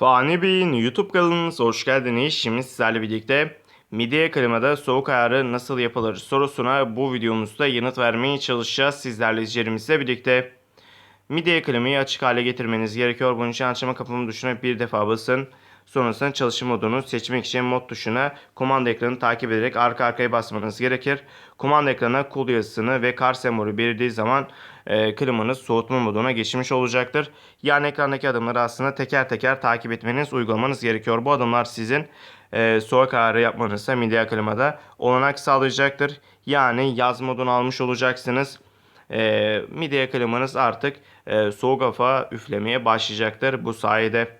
Fani Bey'in YouTube kanalınıza hoş geldiniz. Şimdi sizlerle birlikte midye klimada soğuk ayarı nasıl yapılır sorusuna bu videomuzda yanıt vermeye çalışacağız sizlerle izleyicilerimizle birlikte. Midye klimayı açık hale getirmeniz gerekiyor. Bunun için açma kapımı tuşuna bir defa basın. Sonrasında çalışma modunu seçmek için mod tuşuna kumanda ekranını takip ederek arka arkaya basmanız gerekir. Kumanda ekranına cool yazısını ve kar sembolü belirdiği zaman e, klimanız soğutma moduna geçmiş olacaktır. Yani ekrandaki adımları aslında teker teker takip etmeniz, uygulamanız gerekiyor. Bu adımlar sizin e, soğuk ayarı yapmanıza midye klimada olanak sağlayacaktır. Yani yaz modunu almış olacaksınız e, midye klimanız artık e, soğuk hava üflemeye başlayacaktır bu sayede.